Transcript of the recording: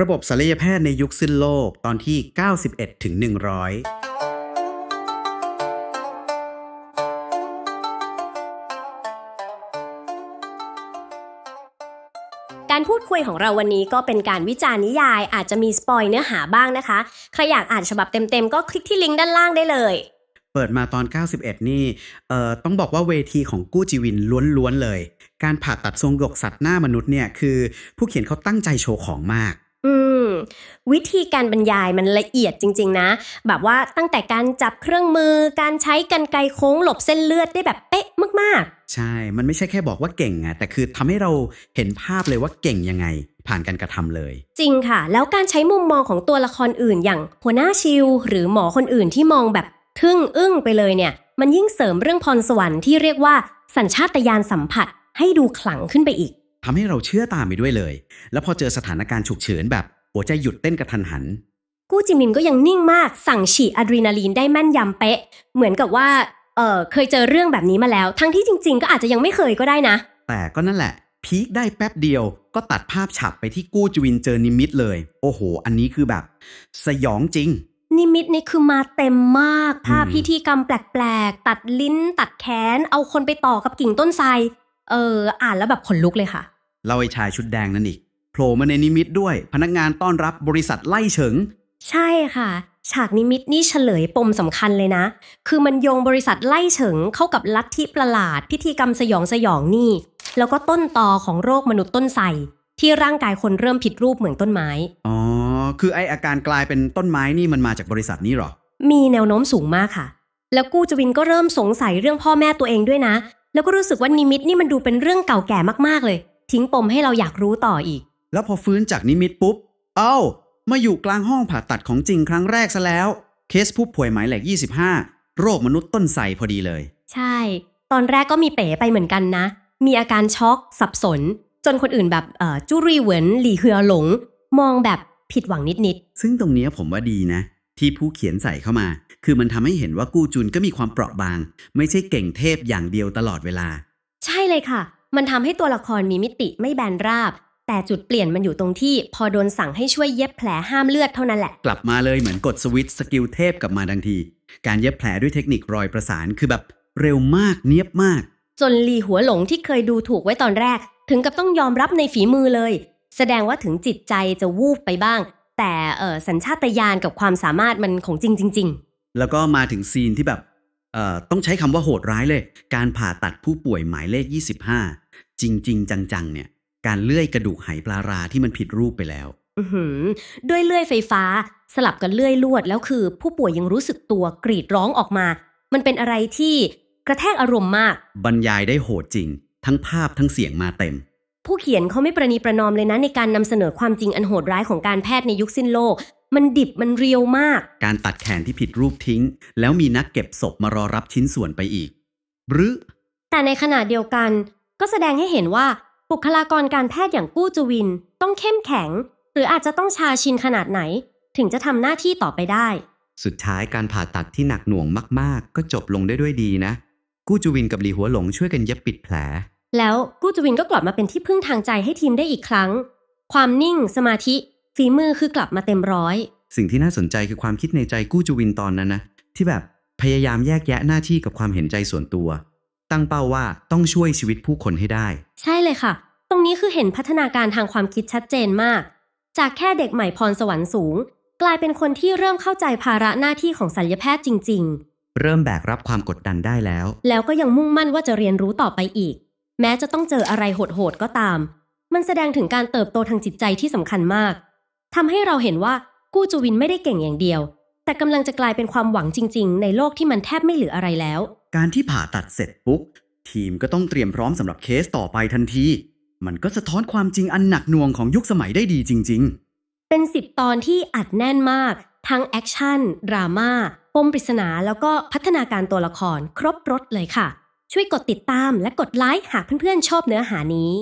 ระบบศัลยแพทย์ในยุคสิ้นโลกตอนที่ 91ถึง100การพูดคุยของเราวันนี้ก็เป็นการวิจารณ์นิยายอาจจะมีสปอยเนื้อหาบ้างนะคะ ใครอยากอ่านฉบับเต็มๆ ก็คลิกที่ลิงก์ด้านล่างได้เลย เปิดมาตอน 91 นี่เอ่อต้องบอกว่าเวทีของกู้จีวินล้วนๆเลย การผ่าตัดทรงหยกสัตว์หน้ามนุษย์เนี่ยคือ ผู้เขียนเขาตั้งใจโชว์ของมากอืม วิธีการบรรยายมันละเอียดจริง ๆ นะ แบบว่าตั้งแต่การจับเครื่องมือ การใช้กันไกรโค้งหลบเส้นเลือดได้แบบเป๊ะมากใช่ มันไม่ใช่แค่บอกว่าเก่งอะแต่คือทำให้เราเห็นภาพเลยว่าเก่งยังไง ผ่านการกระทำเลยๆจริงค่ะ แล้วการใช้มุมมองของตัวละครอื่น อย่างหัวหน้าชิลหรือหมอคนอื่นที่มองแบบทึ่งอึ้งไปเลยเนี่ย มันยิ่งเสริมเรื่องพรสวรรค์ที่เรียกว่าสัญชาตญาณสัมผัสให้ดูขลังขึ้นไปอีกทำให้เราเชื่อตามไปด้วยเลย แล้วพอเจอสถานการณ์ฉุกเฉินแบบ หัวใจหยุดเต้นกระทันหัน กู้จิมินก็ยังนิ่งมาก สั่งฉีดอะดรีนาลีนได้แม่นยำเป๊ะ เหมือนกับว่า เออเคยเจอเรื่องแบบนี้มาแล้ว ทั้งที่จริง ๆ ก็อาจจะยังไม่เคยก็ได้นะ แต่ก็นั่นแหละ พีคได้แป๊บเดียว ก็ตัดภาพฉับไปที่กู้จวินเจอนิมิตเลย โอ้โห อันนี้คือแบบ สยองจริง นิมิตนี่คือมาเต็มมาก ภาพอืมพิธีกรรมแปลกๆ ตัดลิ้น ตัดแขน เอาคนไปต่อกับกิ่งต้นไทร เออ อ่านแล้วแบบขนลุกเลยค่ะ เราไอ้ชายชุดแดงนั่นอีก โผล่มาในนิมิตด้วย พนักงานต้อนรับบริษัทไล่เฉิง ใช่ค่ะ ฉากนิมิตนี่เฉลยปมสำคัญเลยนะ คือมันโยงบริษัทไล่เฉิงเข้ากับลัทธิประหลาด พิธีกรรมสยองสยองนี่ แล้วก็ต้นตอของโรคมนุษย์ต้นไทรที่ร่างกายคนเริ่มผิดรูปเหมือนต้นไม้ อ๋อ คือไออาการกลายเป็นต้นไม้นี่มันมาจากบริษัทนี้เหรอ มีแนวโน้มสูงมากค่ะ แล้วกู้จวินก็เริ่มสงสัยเรื่องพ่อแม่ตัวเองด้วยนะ แล้วก็รู้สึกว่านิมิตนี่มันดูเป็นเรื่องเก่าแก่มากๆเลย ทิ้งปมให้เราอยากรู้ต่ออีก แล้วพอฟื้นจากนิมิตปุ๊บ เอ้า มาอยู่กลางห้องผ่าตัดของจริงครั้งแรกซะแล้ว เคสผู้ป่วยหมายเลข25 โรคมนุษย์ต้นไทรพอดีเลย ใช่ ตอนแรกก็มีเป๋ไปเหมือนกันนะ มีอาการช็อกสับสน จนคนอื่นแบบเอ่อจูรีเหวินหลี่เฮือหลง มองแบบผิดหวังนิดซึ่งตรงเนี้ยผมว่าดีนะ ที่ผู้เขียนใส่เข้ามา คือมันทำให้เห็นว่ากู้จุนก็มีความเปราะบาง ไม่ใช่เก่งเทพอย่างเดียวตลอดเวลาๆใช่เลยค่ะ มันทำให้ตัวละครมีมิติไม่แบนราบ แต่จุดเปลี่ยนมันอยู่ตรงที่ พอโดนสั่งให้ช่วยเย็บแผลห้ามเลือดเท่านั้นแหละ กลับมาเลยเหมือนกดสวิตช์สกิลเทพกลับมาทันที การเย็บแผลด้วยเทคนิครอยประสานคือแบบเร็วมากเนียบมาก จนลีหัวหลงที่เคยดูถูกไว้ตอนแรก ถึงกับต้องยอมรับในฝีมือเลย แสดงว่าถึงจิตใจจะวูบไปบ้าง แต่เออสัญชาตญาณกับความสามารถมันของจริงจริงแล้วก็มาถึงซีนที่แบบเอ่อต้องใช้คำว่าโหดร้ายเลย การผ่าตัดผู้ป่วยหมายเลข 25 จริง ๆ จังๆเนี่ย การเลื่อยกระดูกไหปลาราที่มันผิดรูปไปแล้วๆอื้อหือด้วยเลื่อยไฟฟ้า สลับกับเลื่อยลวดแล้วคือ ผู้ป่วยยังรู้สึกตัวกรีดร้องออกมา มันเป็นอะไรที่กระแทกอารมณ์มาก บรรยายได้โหดจริง ทั้งภาพทั้งเสียงมาเต็ม ผู้เขียนเขาไม่ประนีประนอมเลยนะในการนำเสนอความจริงอันโหดร้ายของการแพทย์ในยุคสิ้นโลก มันดิบมันเรียวมาก การตัดแขนที่ผิดรูปทิ้ง แล้วมีนักเก็บศพมารอรับชิ้นส่วนไปอีกหรือแต่ในขณะเดียวกันก็แสดงให้เห็นว่า บุคลากรการแพทย์อย่างกู้จวิน ต้องเข้มแข็ง หรืออาจจะต้องชาชินขนาดไหน ถึงจะทำหน้าที่ต่อไปได้ สุดท้ายการผ่าตัดที่หนักหน่วงมาก ๆ ก็จบลงได้ด้วยดีนะ กู้จูวินกับหลีหัวหลงช่วยกันเย็บปิดแผล แล้วกู้จวินก็กลับมาเป็นที่พึ่งทางใจให้ทีมได้อีกครั้ง ความนิ่งสมาธิ ฝีมือคือกลับมาเต็มร้อย สิ่งที่น่าสนใจคือความคิดในใจกู้จูวินตอนนั้นนะที่แบบพยายามแยกแยะหน้าที่กับความเห็นใจส่วนตัว ตั้งเป้าว่าต้องช่วยชีวิตผู้คนให้ได้ ใช่เลยค่ะ ตรงนี้คือเห็นพัฒนาการทางความคิดชัดเจนมาก จากแค่เด็กใหม่พรสวรรค์สูง กลายเป็นคนที่เริ่มเข้าใจภาระหน้าที่ของศัลยแพทย์จริง เริ่มแบกรับความกดดันได้แล้ว ๆ แล้วก็ยังมุ่งมั่นว่าจะเรียนรู้ต่อไปอีก แม้จะต้องเจออะไรโหดๆก็ตาม มันแสดงถึงการเติบโตทางจิตใจที่สำคัญมากทำให้เราเห็นว่ากู้จูวินไม่ได้เก่งอย่างเดียว แต่กำลังจะกลายเป็นความหวังจริง ๆ ในโลกที่มันแทบไม่เหลืออะไรแล้ว การที่ผ่าตัดเสร็จปุ๊บทีมก็ต้องเตรียมพร้อมสำหรับเคสต่อไปทันที มันก็สะท้อนความจริงอันหนักหน่วงของยุคสมัยได้ดีจริง ๆ เป็นสิบตอนที่อัดแน่นมาก ทั้งแอคชั่น ดราม่าปมปริศนาแล้วก็พัฒนาการตัวละครครบรถเลยค่ะ ช่วยกดติดตามและกดไลค์หากเพื่อนๆชอบเนื้อหานี้